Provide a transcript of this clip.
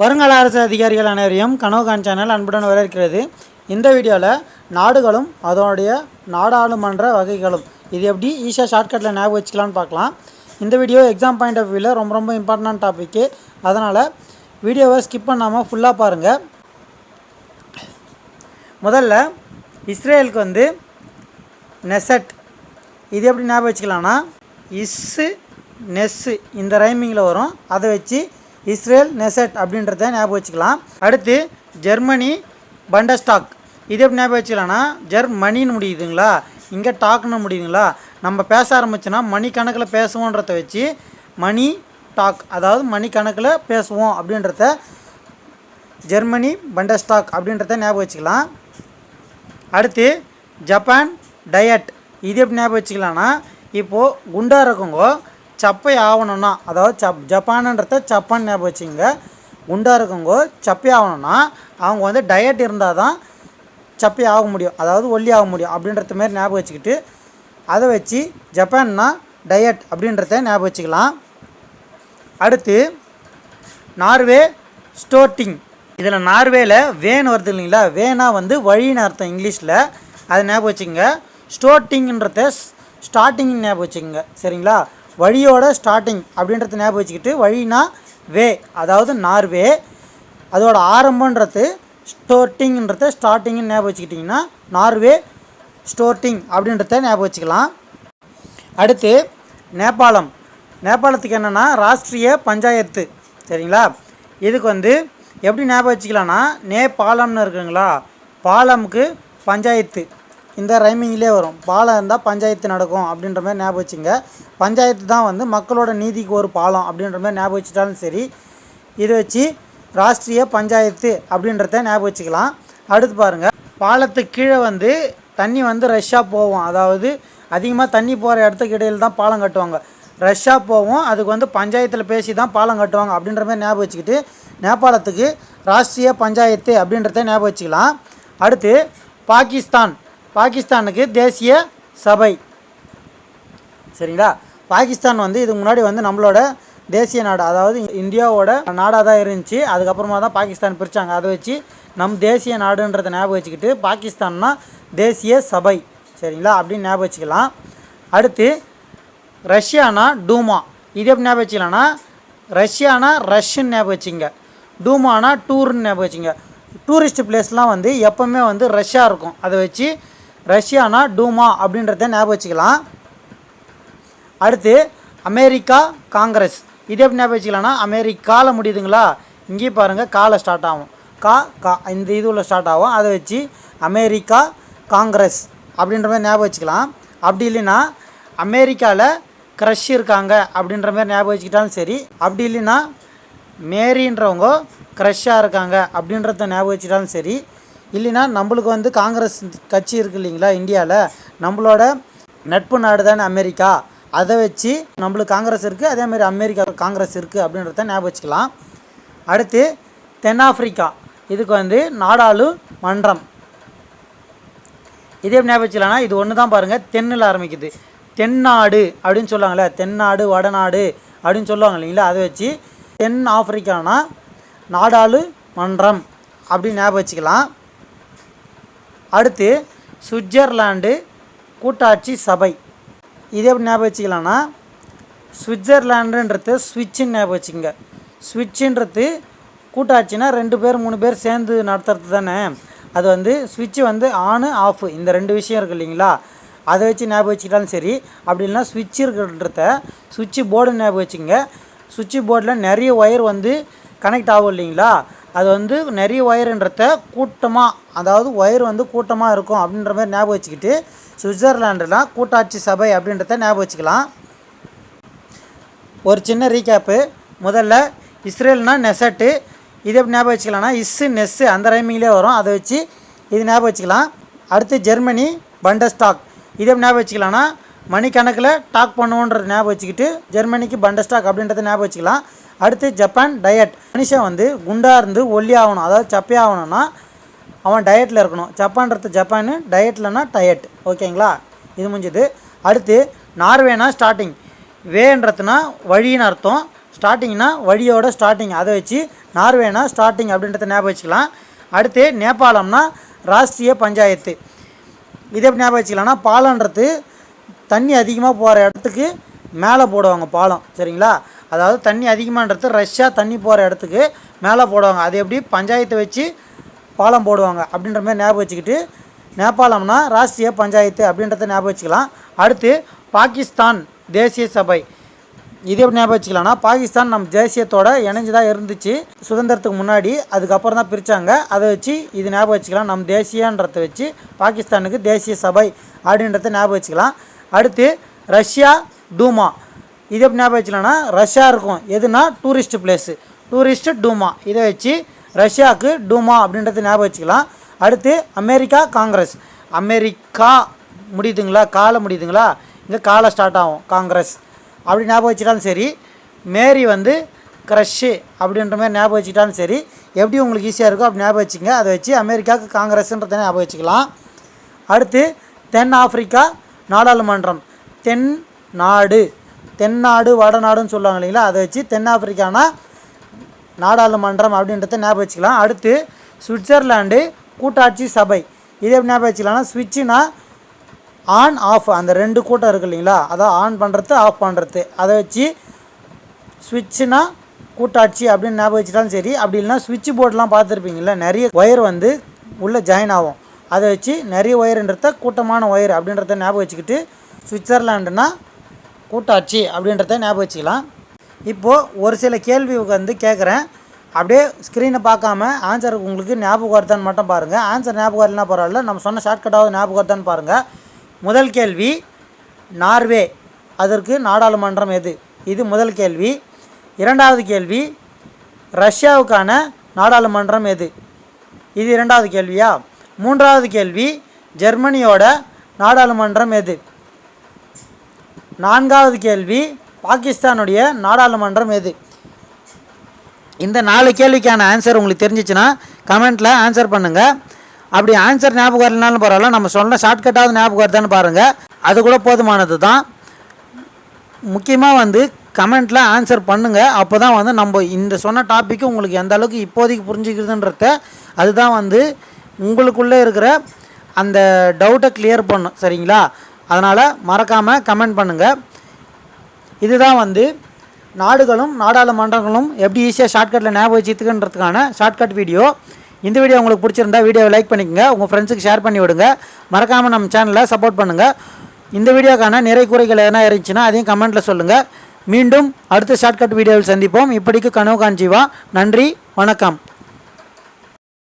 வருங்கால அரசு அதிகாரிகள் அனைவரையும் கனவுகான் சேனல் அன்புடன் வரவேற்கிறது. இந்த வீடியோவில் நாடுகளும் அதனுடைய நாடாளுமன்ற வகைகளும் இது எப்படி ஈஸியாக ஷார்ட்கட்டில் ஞாபகம் வச்சுக்கலான்னு பார்க்கலாம். இந்த வீடியோ எக்ஸாம் பாயிண்ட் ஆஃப் வியூவில் ரொம்ப ரொம்ப இம்பார்ட்டன்ட் டாப்பிக்கு அதனால் வீடியோவை ஸ்கிப் பண்ணாமல் ஃபுல்லாக பாருங்கள் முதல்ல இஸ்ரேலுக்கு வந்து நெசட் இது எப்படி ஞாபகம் வச்சுக்கலாம்னா இஸ்ஸு நெஸ்ஸு இந்த ரைமிங்கில் வரும். அதை வச்சு இஸ்ரேல் நெசட் அப்படின்றத ஞாபகம் வச்சுக்கலாம். அடுத்து ஜெர்மனி பண்டஸ்டாக். இது எப்படி ஞாபகம் வச்சுக்கலாம்னா ஜெர்மனின்னு முடியுதுங்களா? இங்கே டாக்னு முடியுதுங்களா? நம்ம பேச ஆரம்பிச்சோன்னா மணி கணக்கில் பேசுவோன்றத வச்சு மணி டாக் அதாவது மணி கணக்கில் பேசுவோம் அப்படின்றத ஜெர்மனி பண்டஸ்டாக் அப்படின்றத ஞாபகம் வச்சுக்கலாம். அடுத்து ஜப்பான் டயட். இது எப்படி ஞாபகம் வச்சுக்கலாம்னா இப்போது குண்டா இருக்கவங்க சப்பை ஆகணும்னா அதாவது சப் ஜப்பானுன்றத சப்பான் ஞாபகம் வச்சுங்க. குண்டாக இருக்கவங்க சப்பை ஆகணும்னா அவங்க வந்து டயட் இருந்தால் தான் சப்பை ஆக முடியும். அதாவது ஒல்லி ஆக முடியும் அப்படின்றத மாரி ஞாபகம் வச்சுக்கிட்டு அதை வச்சு ஜப்பான்னா டயட் அப்படின்றத ஞாபகம் வச்சுக்கலாம். அடுத்து நார்வே ஸ்டோட்டிங் இதில் நார்வேல வேன் வருது இல்லைங்களா? வேனா வந்து வழின்னு அர்த்தம் இங்கிலீஷில். அதை ஞாபகம் வச்சுங்க. ஸ்டோட்டிங்கன்றத ஸ்டார்டிங் ஞாபகம் வச்சுக்கோங்க சரிங்களா? வழியோட ஸ்டார்டிங் அப்படின்றத ஞாபகம் வச்சுக்கிட்டு வழினா வே அதாவது நார்வே அதோட ஆரம்பன்றது ஸ்டோர்ட்டிங்ன்றத ஸ்டார்டிங்னு ஞாபகம் வச்சுக்கிட்டிங்கன்னா நார்வே ஸ்டோர்ட்டிங் அப்படின்றத ஞாபகம் வச்சுக்கலாம். அடுத்து நேபாளம். நேபாளத்துக்கு என்னென்னா ராஷ்ட்ரிய பஞ்சாயத்து. சரிங்களா? இதுக்கு வந்து எப்படி ஞாபகம் வச்சுக்கலாம்னா நேபாளம்னு இருக்குங்களா? பாலமுக்கு பஞ்சாயத்து. இந்த ரைமிங்லேயே வரும். பாலம் இருந்தால் பஞ்சாயத்து நடக்கும் அப்படின்ற மாதிரி ஞாபகம் வச்சுங்க. பஞ்சாயத்து தான் வந்து மக்களோட நீதிக்கு ஒரு பாலம் அப்படின்ற மாதிரி ஞாபகம் வச்சுட்டாலும் சரி இதை வச்சு ராஷ்ட்ரிய பஞ்சாயத்து அப்படின்றத ஞாபகம் வச்சுக்கலாம். அடுத்து பாருங்கள் பாலத்துக்கு கீழே வந்து தண்ணி வந்து ரஷ்ஷாக போகும். அதாவது அதிகமாக தண்ணி போகிற இடத்துக்கு இடையில் தான் பாலம் கட்டுவாங்க. ரஷ்ஷாக போவோம் அதுக்கு வந்து பஞ்சாயத்தில் பேசி தான் பாலம் கட்டுவாங்க அப்படின்ற மாதிரி ஞாபகம் வச்சுக்கிட்டு நேபாளத்துக்கு ராஷ்ட்ரிய பஞ்சாயத்து அப்படின்றத ஞாபகம் வச்சுக்கலாம். அடுத்து பாகிஸ்தான். பாகிஸ்தானுக்கு தேசிய சபை. சரிங்களா? பாகிஸ்தான் வந்து இதுக்கு முன்னாடி வந்து நம்மளோட தேசிய நாடு அதாவது இந்தியாவோட நாடாக தான் இருந்துச்சு. அதுக்கப்புறமா தான் பாகிஸ்தான் பிரித்தாங்க அதை வச்சு நம் தேசிய நாடுன்றதை ஞாபகம் வச்சுக்கிட்டு பாகிஸ்தான்னா தேசிய சபை. சரிங்களா? அப்படின்னு ஞாபகம் வச்சுக்கலாம். அடுத்து ரஷ்யானா டூமா? இது எப்படி ஞாபகம் வச்சுக்கலாம்னா ரஷ்யானா ரஷ்யன் ஞாபகம் வச்சுங்க டூமானா டூர்னு ஞாபகம் வச்சுங்க டூரிஸ்ட் பிளேஸ்லாம் வந்து எப்போவுமே வந்து ரஷ்ஷாக இருக்கும். அதை வச்சு ரஷ்யானா டூமா அப்படின்றத ஞாபகம் வச்சுக்கலாம். அடுத்து அமெரிக்கா காங்கிரஸ். இது எப்படி ஞாபகம் வச்சுக்கலாம்னா அமெரிக்காவில் முடியுதுங்களா? இங்கேயும் பாருங்கள் காலை ஸ்டார்ட் ஆகும். கா கா இந்த இதுவில் ஸ்டார்ட் ஆகும். அதை வச்சு அமெரிக்கா காங்கிரஸ் அப்படின்ற மாதிரி ஞாபகம் வச்சுக்கலாம். அப்படி இல்லைன்னா அமெரிக்காவில் க்ரஷ் இருக்காங்க அப்படின்ற மாதிரி ஞாபகம் வச்சுக்கிட்டாலும் சரி அப்படி இல்லைன்னா மேரின்றவங்க க்ரஷ்ஷாக இருக்காங்க அப்படின்றத ஞாபகம் வச்சுக்கிட்டாலும் சரி இல்லைன்னா நம்மளுக்கு வந்து காங்கிரஸ் கட்சி இருக்குது இல்லைங்களா இந்தியாவில் நம்மளோட நட்பு நாடு தானே அமெரிக்கா. அதை வச்சு நம்மளுக்கு காங்கிரஸ் இருக்குது அதே மாதிரி அமெரிக்கா காங்கிரஸ் இருக்குது அப்படின்றத ஞாபகம் வச்சுக்கலாம் அடுத்து தென்னாப்பிரிக்கா. இதுக்கு வந்து நாடாளு மன்றம் இதே ஞாபகம் வச்சுக்கலாம்னா இது ஒன்று தான் பாருங்கள் தென்னில் ஆரம்பிக்குது. தென்னாடு அப்படின்னு சொல்லுவாங்களே தென்னாடு வடநாடு அப்படின்னு சொல்லுவாங்க இல்லைங்களா அதை வச்சு தென் ஆப்பிரிக்கானா நாடாளு மன்றம் அப்படின்னு ஞாபகம் வச்சுக்கலாம் அடுத்து சுவிட்சர்லாண்டு கூட்டாட்சி சபை. இதே எப்படி ஞாபகம் வச்சுக்கலாம்னா சுவிட்சர்லாண்டுன்றது ஸ்விட்சுன்னு ஞாபகம் வச்சுக்கோங்க. ஸ்விட்சுன்றது கூட்டாட்சினா ரெண்டு பேர் மூணு பேர் சேர்ந்து நடத்துறது தானே. அது வந்து ஸ்விட்சு வந்து ஆனு ஆஃபு இந்த ரெண்டு விஷயம் இருக்குது இல்லைங்களா? அதை வச்சு ஞாபகம் வச்சுக்கிட்டாலும் சரி. அப்படி இல்லைனா ஸ்விட்ச் இருக்கிறத சுவிட்சு போர்டு ஞாபகம் வச்சுங்க சுவிட்சு போர்டில் நிறைய ஒயர் வந்து கனெக்ட் ஆகும் இல்லைங்களா? அது வந்து நிறைய ஒயருன்றத கூட்டமாக அதாவது ஒயர் வந்து கூட்டமாக இருக்கும் அப்படின்ற மாதிரி ஞாபகம் வச்சுக்கிட்டு சுவிட்சர்லாண்டுலாம் கூட்டாட்சி சபை அப்படின்றத ஞாபகம் வச்சுக்கலாம். ஒரு சின்ன ரீகேப்பு முதல்ல இஸ்ரேல்னால் நெசட்டு இது எப்படி ஞாபகம் வச்சுக்கலாம்னா இஸ்ஸு நெஸ்ஸு அந்த ரைமிங்லேயே வரும். அதை வச்சு இது ஞாபகம் வச்சுக்கலாம். அடுத்து ஜெர்மனி பண்டஸ்டாக். இது எப்படி ஞாபகம் வச்சுக்கலாம்னா மணிக்கணக்கில் டாக் பண்ணுவோன்றது ஞாபகம் வச்சுக்கிட்டு ஜெர்மனிக்கு பண்டஸ்டாக் அப்படின்றத ஞாபகம் வச்சுக்கலாம். அடுத்து ஜப்பான் டயட் மனுஷன் வந்து குண்டாக இருந்து ஒல்லி ஆகணும். அதாவது சப்பே ஆகணும்னா அவன் டயட்டில் இருக்கணும். ஜப்பான்றது ஜப்பானு டயட்லனா டயட் ஓகேங்களா? இது முடிஞ்சது. அடுத்து நார்வேனா ஸ்டார்டிங் வேன்றதுனா வழின்னு அர்த்தம். ஸ்டார்டிங்னா வழியோட ஸ்டார்டிங் அதை வச்சு நார்வேனா ஸ்டார்டிங் அப்படின்றத ஞாபகம் வச்சுக்கலாம். அடுத்து நேபாளம்னா ராஷ்ட்ரிய பஞ்சாயத்து. இது எப்படி ஞாபகம் வச்சுக்கலாம்னா பாலன்றது தண்ணி அதிகமாக போகிற இடத்துக்கு மேலே போடுவாங்க பாலம். சரிங்களா? அதாவது தண்ணி அதிகமான்றது ரஷ்யா தண்ணி போகிற இடத்துக்கு மேலே போடுவாங்க. அது எப்படி? பஞ்சாயத்தை வச்சு பாலம் போடுவாங்க. அப்படின்ற மாதிரி ஞாபகம் வச்சுக்கிட்டு நேபாளம்னா ராஷ்ட்ரிய பஞ்சாயத்து அப்படின்றத ஞாபகம் வச்சுக்கலாம். அடுத்து பாகிஸ்தான் தேசிய சபை. இது எப்படி ஞாபகம் வச்சுக்கலாம்னா பாகிஸ்தான் நம்ம தேசியத்தோட இணைஞ்சு தான் இருந்துச்சு. சுதந்திரத்துக்கு முன்னாடி அதுக்கப்புறம் தான் பிரித்தாங்க அதை வச்சு இது ஞாபகம் வச்சுக்கலாம். நம்ம தேசியன்றதை வச்சு பாகிஸ்தானுக்கு தேசிய சபை அப்படின்றத ஞாபகம் வச்சுக்கலாம். அடுத்து ரஷ்யா டூமா. இது எப்படி ஞாபகம் வச்சுக்கலாம்னா ரஷ்யா இருக்கும். எதுனா டூரிஸ்ட் பிளேஸு டூரிஸ்ட் டூமா இதை வச்சு ரஷ்யாவுக்கு டூமா அப்படின்றத ஞாபகம் வச்சுக்கலாம். அடுத்து அமெரிக்கா காங்கிரஸ். அமெரிக்கா முடியுதுங்களா? காலை முடியுதுங்களா? இங்கே காலை ஸ்டார்ட் ஆகும். காங்கிரஸ். அப்படி ஞாபகம் வச்சுட்டாலும் சரி மேரி வந்து க்ரஷ்ஷு அப்படின்ற மாதிரி ஞாபகம் வச்சுக்கிட்டாலும் சரி எப்படி உங்களுக்கு ஈஸியாக இருக்கோ அப்படி ஞாபகம் வச்சுங்க. அதை வச்சு அமெரிக்காவுக்கு காங்கிரஸ்ன்றதை ஞாபகம் வச்சுக்கலாம். அடுத்து தென் ஆப்பிரிக்கா நாடாளுமன்றம். தென் நாடு. தென்னாடு வடநாடுன்னு சொல்லுவாங்க இல்லைங்களா? அதை வச்சு தென்னாப்பிரிக்கானா நாடாளுமன்றம் அப்படின்றத ஞாபகம் வச்சுக்கலாம். அடுத்து சுவிட்சர்லாண்டு கூட்டாட்சி சபை. இது எப்படி ஞாபகம் வச்சுக்கலாம்னா சுவிட்சுனா ஆன் ஆஃப் அந்த ரெண்டு கூட்டம் இருக்குது இல்லைங்களா? அதான் ஆன் பண்ணுறது ஆஃப் பண்ணுறது அதை வச்சு சுவிட்சுனா கூட்டாட்சி அப்படின்னு ஞாபகம் வச்சுட்டாலும் சரி. அப்படி இல்லைனா சுவிட்ச் போர்டெலாம் பார்த்துருப்பீங்கள நிறைய ஒயர் வந்து உள்ளே ஜாயின் ஆகும். அதை வச்சு நிறைய ஒயருன்றத கூட்டமான ஒயர் அப்படின்றத ஞாபகம் வச்சுக்கிட்டு சுவிட்சர்லாண்டுனா கூட்டாட்சி அப்படின்றத ஞாபகம் வச்சுக்கலாம். இப்போது ஒரு சில கேள்வி வந்து கேட்குறேன் அப்படியே ஸ்க்ரீனை பார்க்காம ஆன்சர் உங்களுக்கு ஞாபகம் வருதான்னு மட்டும் பாருங்கள் ஆன்சர் ஞாபகம் வரலனா பரவாயில்ல. நம்ம சொன்ன ஷார்ட்கட்டாவது ஞாபகம் வருதான்னு பாருங்கள் முதல் கேள்வி நார்வே. அதற்கு நாடாளுமன்றம் எது? இது முதல் கேள்வி. இரண்டாவது கேள்வி ரஷ்யாவுக்கான நாடாளுமன்றம் எது? இது இரண்டாவது கேள்வியா? மூன்றாவது கேள்வி ஜெர்மனியோட நாடாளுமன்றம் எது? நான்காவது கேள்வி பாகிஸ்தானுடைய நாடாளுமன்றம் எது? இந்த நாலு கேள்விக்கான ஆன்சர் உங்களுக்கு தெரிஞ்சிச்சுன்னா கமெண்ட்டில் ஆன்சர் பண்ணுங்கள் அப்படி ஆன்சர் ஞாபகம் இல்லைனாலும் பரவாயில்ல நம்ம சொன்ன ஷார்ட்கட்டாவது ஞாபகம் வருதான்னு பாருங்கள் அது கூட போதுமானது தான். முக்கியமாக வந்து கமெண்ட்டில் ஆன்சர் பண்ணுங்கள் அப்போ தான் வந்து நம்ம இந்த சொன்ன டாப்பிக்கு உங்களுக்கு எந்த அளவுக்கு இப்போதைக்கு புரிஞ்சுக்கிறதுன்றத அதுதான் வந்து உங்களுக்குள்ளே இருக்கிற அந்த டவுட்டை கிளியர் பண்ணும். சரிங்களா? அதனால் மறக்காமல் கமெண்ட் பண்ணுங்கள் இதுதான் வந்து நாடுகளும் நாடாளுமன்றங்களும் எப்படி ஈஸியாக ஷார்ட்கட்டில் ஞாபகம் வச்சுக்கிறதுக்கான ஷார்ட்கட் வீடியோ இந்த வீடியோ உங்களுக்கு பிடிச்சிருந்தா வீடியோவை லைக் பண்ணிக்கோங்க. உங்கள் ஃப்ரெண்ட்ஸுக்கு ஷேர் பண்ணி விடுங்க. மறக்காமல் நம்ம சேனலை சப்போர்ட் பண்ணுங்கள் இந்த வீடியோக்கான நிறை குறைகள் எதனா இருந்துச்சுன்னா அதையும் கமெண்ட்டில் சொல்லுங்கள் மீண்டும் அடுத்த ஷார்ட்கட் வீடியோவில் சந்திப்போம். இப்படிக்கு கனவு காஞ்சிவா நன்றி. வணக்கம்.